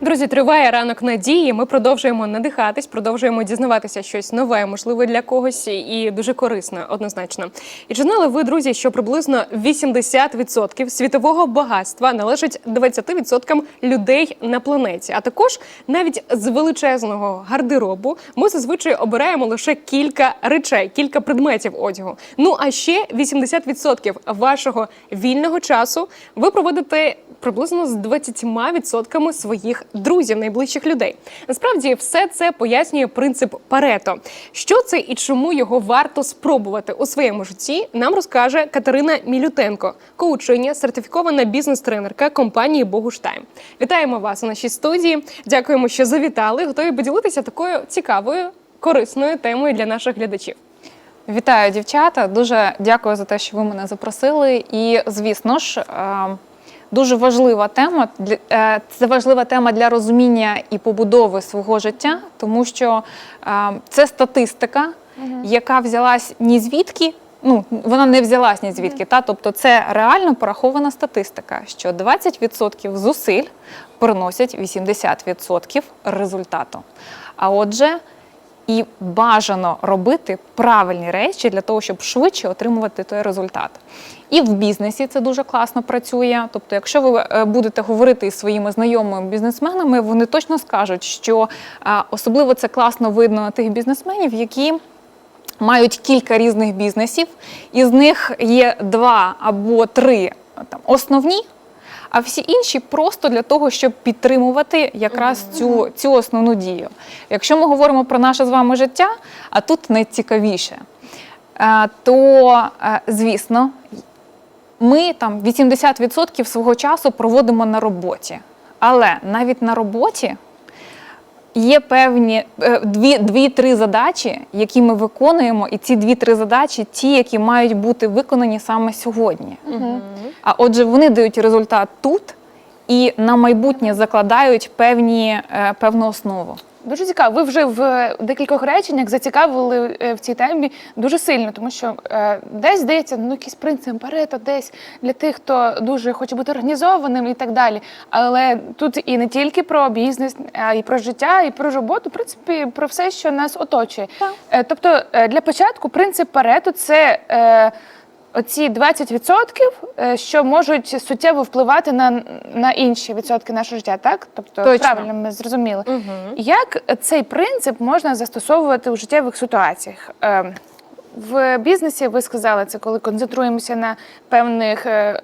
Друзі, триває ранок надії. Ми продовжуємо надихатись, продовжуємо дізнаватися щось нове, можливо, для когось і дуже корисне, однозначно. І чи знали ви, друзі, що приблизно 80% світового багатства належить 20% людей на планеті? А також навіть з величезного гардеробу ми зазвичай обираємо лише кілька речей, кілька предметів одягу. Ну а ще 80% вашого вільного часу ви проводите приблизно з 20% своїх друзів, найближчих людей. Насправді, все це пояснює принцип Парето. Що це і чому його варто спробувати у своєму житті, нам розкаже Катерина Мілютенко, коучиня, сертифікована бізнес-тренерка компанії Богуштайм. Вітаємо вас у нашій студії. Дякуємо, що завітали. Готові поділитися такою цікавою, корисною темою для наших глядачів. Вітаю, дівчата. Дуже дякую за те, що ви мене запросили. І, звісно ж, е, дуже важлива тема. Е, Це важлива тема для розуміння і побудови свого життя, тому що е, це статистика, яка взялась ні звідки. Ну, вона не взялась ні звідки, та тобто це реально порахована статистика, що 20% зусиль приносять 80% результату. А отже, і бажано робити правильні речі для того, щоб швидше отримувати той результат. І в бізнесі це дуже класно працює. Тобто, якщо ви е, будете говорити із своїми знайомими бізнесменами, вони точно скажуть, що е, особливо це класно видно на тих бізнесменів, які мають кілька різних бізнесів, із них є два або три там, основні. А всі інші просто для того, щоб підтримувати якраз цю, цю основну дію. Якщо ми говоримо про наше з вами життя, а тут найцікавіше, е, то, е, звісно, ми там 80% свого часу проводимо на роботі. Але навіть на роботі є певні е, дві, дві-три задачі, які ми виконуємо, і ці дві-три задачі ті, які мають бути виконані саме сьогодні. А отже, вони дають результат тут і на майбутнє закладають певні, е, певну основу. Дуже цікаво. Ви вже в декількох реченнях зацікавили е, в цій темі дуже сильно, тому що е, десь здається, ну якийсь принцип Парето, десь для тих, хто дуже хоче бути організованим і так далі. Але тут і не тільки про бізнес, а і про життя, і про роботу, в принципі, про все, що нас оточує. Е, тобто, е, для початку принцип Парето це. Е, Оці 20%, е, що можуть суттєво впливати на, на інші відсотки нашого життя, так? Тобто, Точно. правильно ми зрозуміли. Як цей принцип можна застосовувати у життєвих ситуаціях? Е, В бізнесі ви сказали це, коли концентруємося на певних е,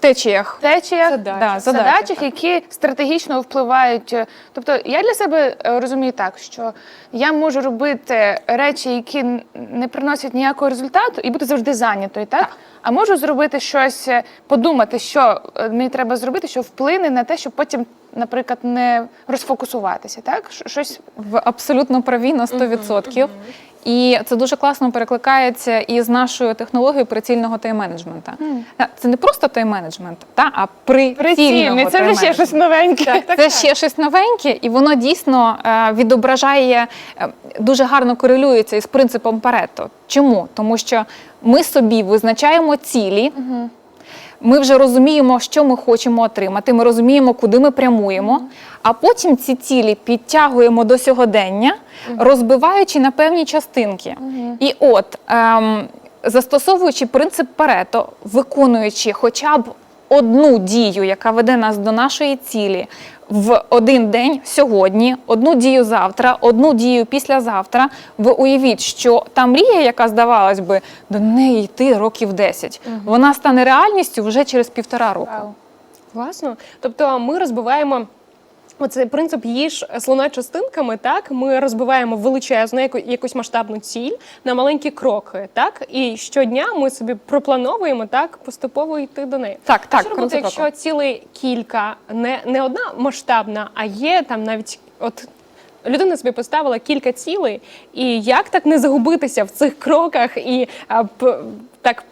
Течіях. течіях, Задачах. Да, задачах, задачах, які стратегічно впливають. е, Тобто я для себе е, розумію так, що я можу робити речі, які не приносять ніякого результату, і бути завжди зайнятою, так? А можу зробити щось, е, подумати, що мені треба зробити, що вплине на те, щоб потім, наприклад, не розфокусуватися, так? Щось Ви абсолютно праві на 100%. І це дуже класно перекликається із нашою технологією прицільного тайм-менеджмента. Та, Це не просто тайм-менеджмент, та, а прицільного прицільний. Це вже ще щось новеньке. Так, Це ще щось новеньке, і воно дійсно е, відображає, е, дуже гарно корелюється із принципом Парето. Чому? Тому що ми собі визначаємо цілі. Ми вже розуміємо, що ми хочемо отримати. Ми розуміємо, куди ми прямуємо, а потім ці цілі підтягуємо до сьогодення, розбиваючи на певні частинки. І от, ем, застосовуючи принцип Парето, виконуючи хоча б одну дію, яка веде нас до нашої цілі в один день сьогодні, одну дію завтра, одну дію післязавтра. Ви уявіть, що та мрія, яка здавалась би, до неї йти років 10, вона стане реальністю вже через півтора року. Вау. Класно. Тобто ми розбиваємо. Оцей принцип їж слона частинками, так ми розбиваємо величезну яку, якусь масштабну ціль на маленькі кроки, так і щодня ми собі проплановуємо так поступово йти до неї. Так, так, що робити, якщо кроком. кілька, не, не одна масштабна, а є там навіть от. Людина собі поставила кілька цілей, і як так не загубитися в цих кроках і а, так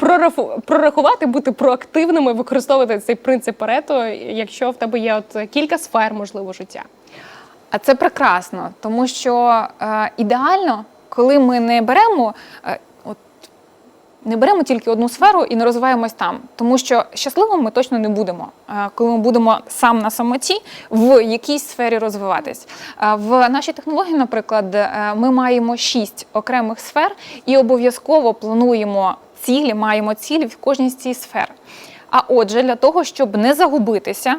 прорахувати, бути проактивними, використовувати цей принцип Парето, якщо в тебе є от кілька сфер можливо життя. А це прекрасно, тому що е, ідеально, коли ми не беремо е, не беремо тільки одну сферу і не розвиваємось там, тому що щасливими ми точно не будемо, е, коли ми будемо сам на самоті в якійсь сфері розвиватись. Е, В нашій технології, наприклад, е, ми маємо шість окремих сфер і обов'язково плануємо цілі, маємо цілі в кожній з цих сфер. А отже, для того, щоб не загубитися,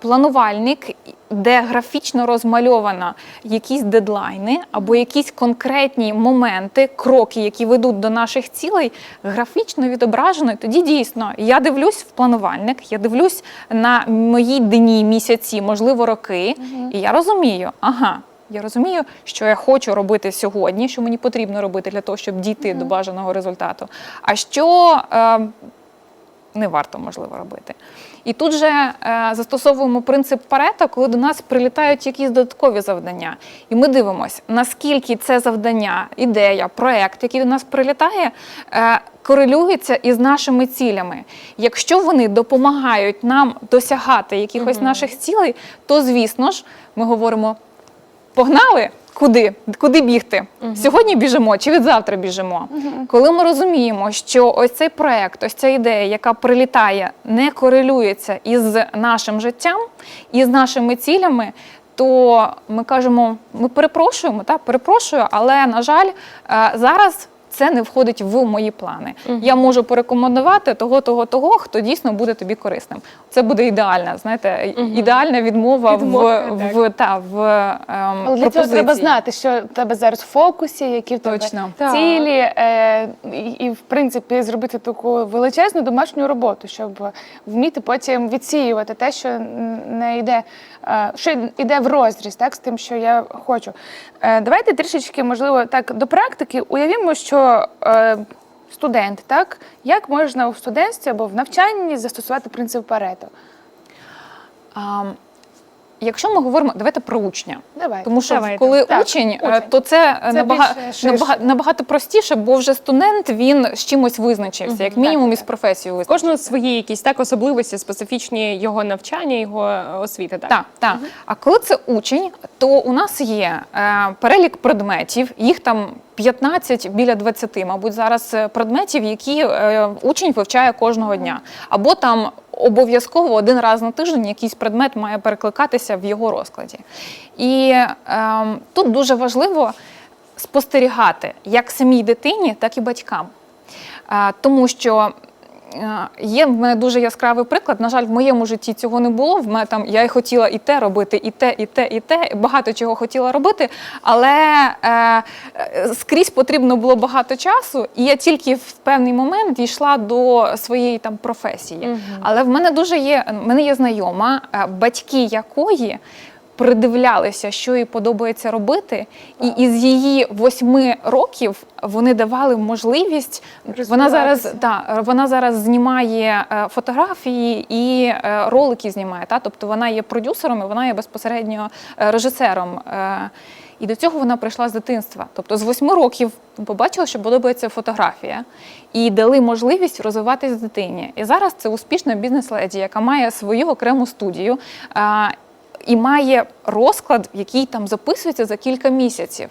планувальник, де графічно розмальовано якісь дедлайни або якісь конкретні моменти, кроки, які ведуть до наших цілей, графічно відображено. І Тоді дійсно я дивлюсь в планувальник, я дивлюсь на мої дні, місяці, можливо, роки, і я розумію, ага. Я розумію, що я хочу робити сьогодні, що мені потрібно робити для того, щоб дійти до бажаного результату. А що е, не варто можливо робити. І тут же е, застосовуємо принцип Парето, коли до нас прилітають якісь додаткові завдання. І ми дивимося, наскільки це завдання, ідея, проект, який до нас прилітає, е, корелюється із нашими цілями. Якщо вони допомагають нам досягати якихось наших цілей, то звісно ж ми говоримо. Погнали? Куди? Куди бігти? Сьогодні біжимо чи від завтра біжимо? Коли ми розуміємо, що ось цей проект, ось ця ідея, яка прилітає, не корелюється із нашим життям, із нашими цілями, то ми кажемо: ми перепрошуємо, так, перепрошую, але на жаль, е, зараз. Це не входить в мої плани. Я можу порекомендувати того, того, того, хто дійсно буде тобі корисним. Це буде ідеальна, знаєте, ідеальна відмова, Відмовка, в, в, та, в ем, Але для цього треба знати, що в тебе зараз в фокусі, які в тебе Точно. Цілі, е, і, і, в принципі зробити таку величезну домашню роботу, щоб вміти потім відсіювати те, що не йде, е, що йде в розріз, так з тим, що я хочу. Е, давайте трішечки, можливо, так до практики. Уявімо, що е, студент, так як можна у студентстві або в навчанні застосувати принцип Парето? Якщо ми говоримо, давайте про учня. Давай. Тому що Давайте. коли Так, учень, е, учень. то це, Це набага- більше ширше. набага- набагато простіше, бо вже студент він з чимось визначився, як мінімум так, із так. професією визначився. Кожного свої якісь так особливості, специфічні його навчання, його е, освіти. Так, Так, так. А коли це учень, то у нас є е, перелік предметів, їх там 15 біля 20, мабуть, зараз е, предметів, які е, учень вивчає кожного дня. Або там обов'язково один раз на тиждень якийсь предмет має перекликатися в його розкладі. І ем, тут дуже важливо спостерігати як самій дитині, так і батькам. Е, Тому що є в мене дуже яскравий приклад. На жаль, в моєму житті цього не було. В мене там я і хотіла і те робити, і те, і те, і те. Багато чого хотіла робити, але е, е, скрізь потрібно було багато часу, і я тільки в певний момент дійшла до своєї там професії. Але в мене дуже є, в мене є знайома, е, батьки якої придивлялися, що їй подобається робити, і із її восьми років вони давали можливість. Вона зараз та вона зараз знімає е, фотографії і е, ролики знімає. Та тобто вона є продюсером, і вона є безпосередньо е, режисером. І до цього вона прийшла з дитинства. Тобто з восьми років побачила, що подобається фотографія, і дали можливість розвиватись дитині. І зараз це успішна бізнес-леді, яка має свою окрему студію. І має розклад, який там записується за кілька місяців.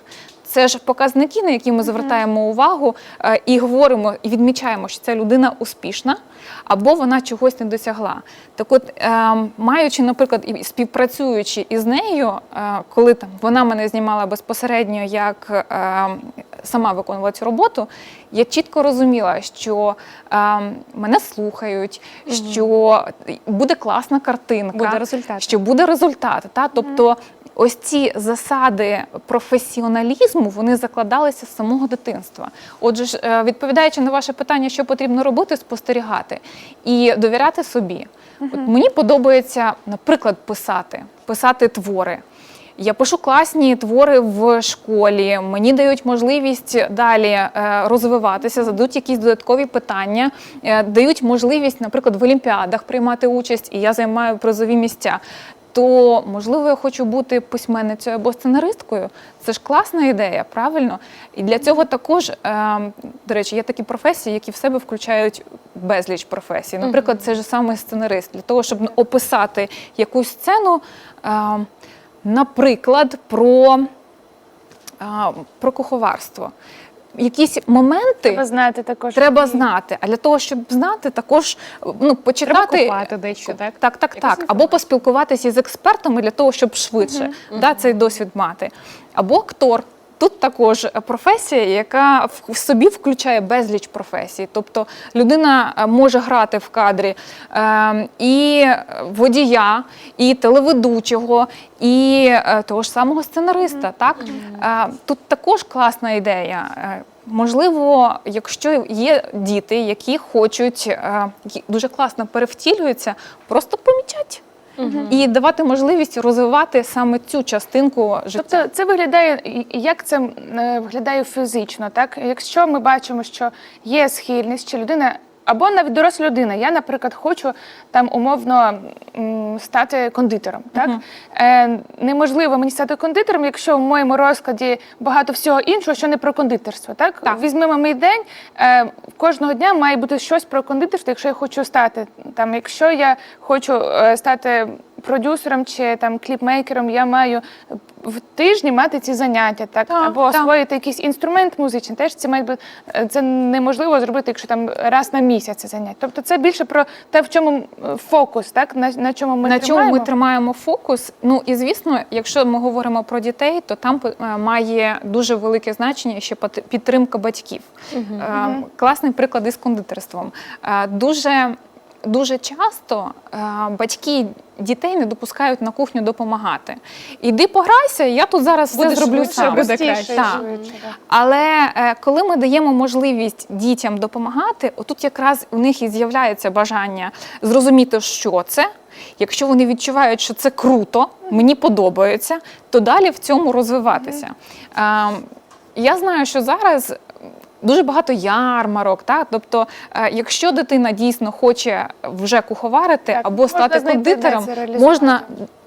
Це ж показники, на які ми звертаємо увагу е, і говоримо, і відмічаємо, що ця людина успішна або вона чогось не досягла. Так от, е, маючи, наприклад, і співпрацюючи із нею, е, коли там вона мене знімала безпосередньо, як е, сама виконувала цю роботу, я чітко розуміла, що е, мене слухають, що буде класна картинка, Буде результат. що буде результат. Та? Тобто ось ці засади професіоналізму вони закладалися з самого дитинства. Отже, е, відповідаючи на ваше питання, що потрібно робити, спостерігати і довіряти собі. От мені подобається, наприклад, писати, писати твори. Я пишу класні твори в школі. Мені дають можливість далі е, розвиватися, задають якісь додаткові питання, е, дають можливість, наприклад, в олімпіадах приймати участь, і я займаю призові місця. То можливо я хочу бути письменницею або сценаристкою. Це ж класна ідея, правильно? І для цього також, е, до речі, є такі професії, які в себе включають безліч професій. Наприклад, це ж саме сценарист для того, щоб описати якусь сцену. Наприклад, про, а, про куховарство. якісь моменти Треба знати також. треба і- знати. А для того, щоб знати, також ну, почитати. Треба купати дещо, так? Так, так, так. Або поспілкуватися з експертами для того, щоб швидше Да, цей досвід мати. Або актор. Тут також професія, яка в собі включає безліч професій. Тобто людина е, може грати в кадрі е, і водія, і телеведучого, і е, того ж самого сценариста. Так? Е, тут також класна ідея. Можливо, якщо є діти, які хочуть, дуже класно перевтілюються, просто помічать і давати можливість розвивати саме цю частинку життя. Тобто це виглядає, як це е, виглядає фізично, так? Якщо ми бачимо, що є схильність, чи людина. Або навіть доросла людина. Я, наприклад, хочу там умовно м, стати кондитером. Так е, неможливо мені стати кондитером, якщо в моєму розкладі багато всього іншого, що не про кондитерство. Так, Так. візьмемо мій день. Е, кожного дня має бути щось про кондитерство, якщо я хочу стати там. Якщо я хочу е, стати продюсером чи там кліпмейкером, я маю в тижні мати ці заняття, так, Так, або так. освоїти якийсь інструмент музичний. Теж це має бути е, це неможливо зробити, якщо там раз на місяць це заняття. Тобто це більше про те, в чому е, фокус, так на, на чому ми на тримаємо. чому ми тримаємо фокус. Ну і звісно, якщо ми говоримо про дітей, то там е, має дуже велике значення ще підтримка батьків. Е, Класний приклад із кондитерством. Е, Дуже Дуже часто е, батьки дітей не допускають на кухню допомагати. Іди пограйся, я тут зараз все зроблю швидше, сам. буде краще. Так. Але е, коли ми даємо можливість дітям допомагати, отут якраз у них і з'являється бажання зрозуміти, що це. Якщо вони відчувають, що це круто, мені подобається, то далі в цьому розвиватися. Е, я знаю, що зараз. Дуже багато ярмарок, так? тобто, е, якщо дитина дійсно хоче вже куховарити Так, або стати кондитером, можна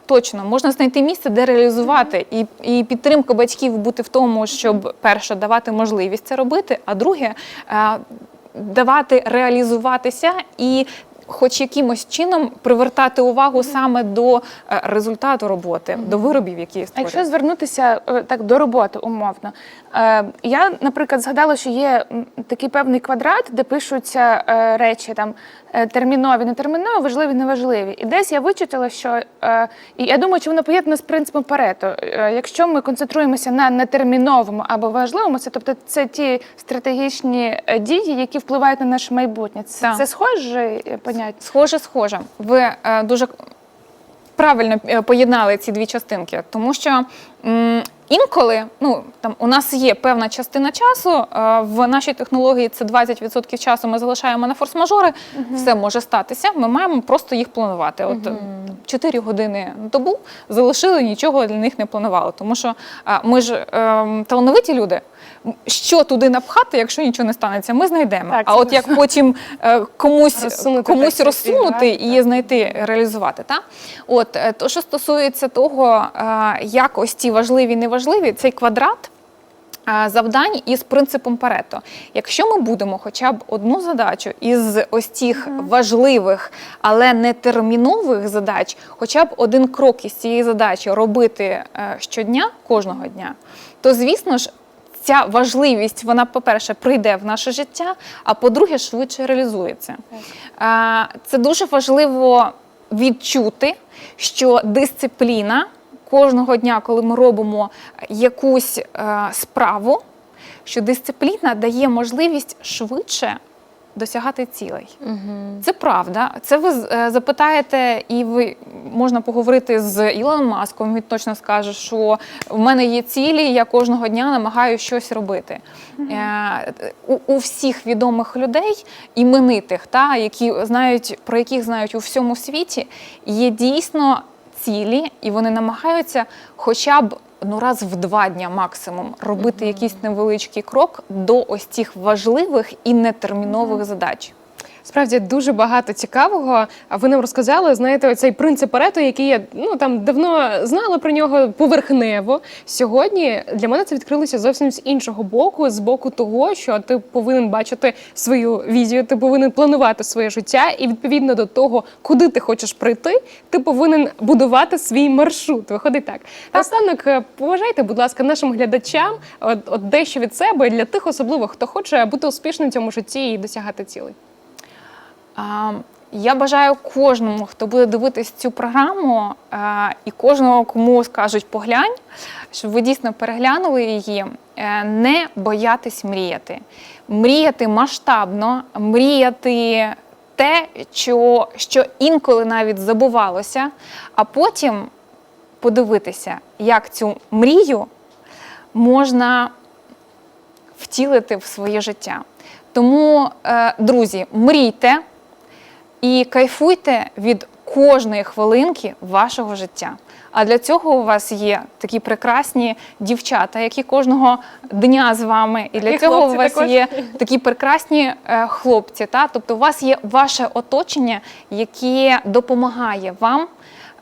Точно, можна знайти місце, де реалізувати, і, і підтримка батьків бути в тому, щоб перше давати можливість це робити, а друге е, давати реалізуватися і. Хоч якимось чином привертати увагу саме до е, результату роботи, до виробів, які А якщо звернутися так до роботи умовно, я, наприклад, згадала, що є такий певний квадрат, де пишуться е, речі там е, термінові, нетермінові, важливі, неважливі. І десь я вичитала, що е, і я думаю, що воно поєднано з принципом Парето. Е, якщо ми концентруємося на нетерміновому або важливому, це тобто це ті стратегічні е, дії, які впливають на наше майбутнє. Це, це схоже е, поняття. Схоже, схоже. Ви е, дуже правильно е, поєднали ці дві частинки, тому що м, інколи ну, там, у нас є певна частина часу, е, в нашій технології це 20% часу ми залишаємо на форс-мажори, все може статися, ми маємо просто їх планувати. От е, 4 години на добу залишили, нічого для них не планували, тому що ми ж е, талановиті люди. Що туди напхати, якщо нічого не станеться, ми знайдемо. Так, а от як потім е, комусь Розсунути комусь так, розсунути так, і знайти, реалізувати. Та? От, е, то, що стосується того, е, як ось ці важливі, неважливі, цей квадрат. Е, Завдань із принципом Парето. Якщо ми будемо хоча б одну задачу із ось цих важливих, але не термінових задач, хоча б один крок із цієї задачі робити е, щодня, кожного дня, то звісно ж. Ця важливість, вона, по-перше, прийде в наше життя, а по-друге, швидше реалізується. Е, Це дуже важливо відчути, що дисципліна кожного дня, коли ми робимо якусь е, справу, що дисципліна дає можливість швидше досягати цілей. Це правда. Це ви е, запитаєте, і ви можна поговорити з Ілоном Маском. Він точно скаже, що в мене є цілі, я кожного дня намагаюся щось робити. Е, У, у всіх відомих людей, іменитих, та, які знають, про яких знають у всьому світі, є дійсно цілі, і вони намагаються хоча б ну раз в два дня максимум робити якийсь невеличкий крок до ось цих важливих і нетермінових задач. Справді дуже багато цікавого. А ви нам розказали, знаєте, цей принцип Парето, який я ну там давно знала про нього поверхнево. Сьогодні для мене це відкрилося зовсім з іншого боку, з боку того, що ти повинен бачити свою візію, ти повинен планувати своє життя, і відповідно до того, куди ти хочеш прийти, ти повинен будувати свій маршрут. Виходить так. Наостанок, е, поважайте, будь ласка, нашим глядачам от, от дещо від себе для тих, особливо хто хоче бути успішним в цьому житті і досягати цілей. Я бажаю кожному, хто буде дивитись цю програму, і кожного, кому скажуть поглянь, щоб ви дійсно переглянули її, е, не боятись мріяти. Мріяти масштабно, мріяти те, що, що інколи навіть забувалося, а потім подивитися, як цю мрію можна втілити в своє життя. Тому, е, друзі, мрійте і кайфуйте від кожної хвилинки вашого життя. А для цього у вас є такі прекрасні дівчата, які кожного дня з вами. І для І цього у вас також. є такі прекрасні е, хлопці. Та? Тобто у вас є ваше оточення, яке допомагає вам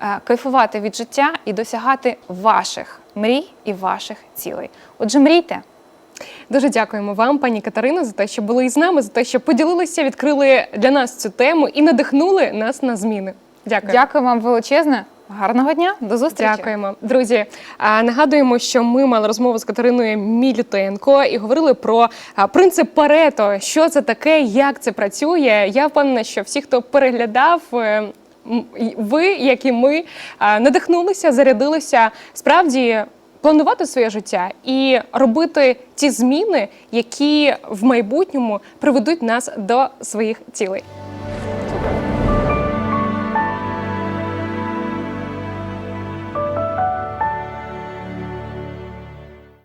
е, кайфувати від життя і досягати ваших мрій і ваших цілей. Отже, мрійте. Дуже дякуємо вам, пані Катерино, за те, що були із нами, за те, що поділилися, відкрили для нас цю тему і надихнули нас на зміни. Дякую. Дякую вам величезне. Гарного дня, до зустрічі. Дякуємо, друзі. Нагадуємо, що ми мали розмову з Катериною Мілютенко і говорили про принцип Парето. Що це таке, як це працює. Я впевнена, що всі, хто переглядав. е, Ви, як і ми, надихнулися, зарядилися справді планувати своє життя і робити ті зміни, які в майбутньому приведуть нас до своїх цілей.